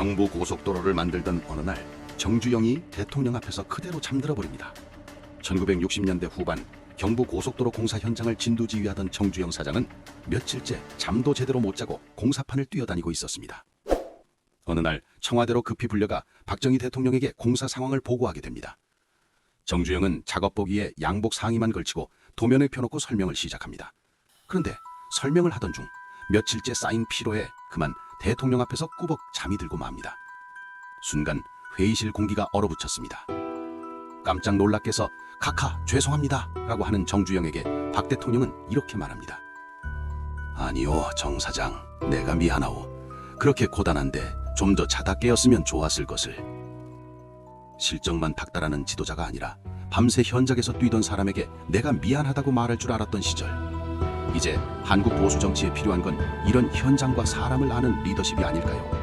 경부 고속도로를 만들던 어느 날 정주영이 대통령 앞에서 그대로 잠들어 버립니다. 1960년대 후반 경부 고속도로 공사 현장을 진두지휘하던 정주영 사장은 며칠째 잠도 제대로 못 자고 공사판을 뛰어다니고 있었습니다. 어느 날 청와대로 급히 불려가 박정희 대통령에게 공사 상황을 보고하게 됩니다. 정주영은 작업복 위에 양복 상의만 걸치고 도면을 펴놓고 설명을 시작합니다. 그런데 설명을 하던 중 며칠째 쌓인 피로에 그만 대통령 앞에서 꾸벅 잠이 들고 맙니다. 순간 회의실 공기가 얼어붙었습니다. 깜짝 놀랍게서 카카 죄송합니다 라고 하는 정주영에게 박 대통령은 이렇게 말합니다. 아니요 정 사장 내가 미안하오. 그렇게 고단한데 좀 더 자다 깨었으면 좋았을 것을. 실적만 닥달하는 지도자가 아니라 밤새 현장에서 뛰던 사람에게 내가 미안하다고 말할 줄 알았던 시절. 이제 한국 보수 정치에 필요한 건 이런 현장과 사람을 아는 리더십이 아닐까요?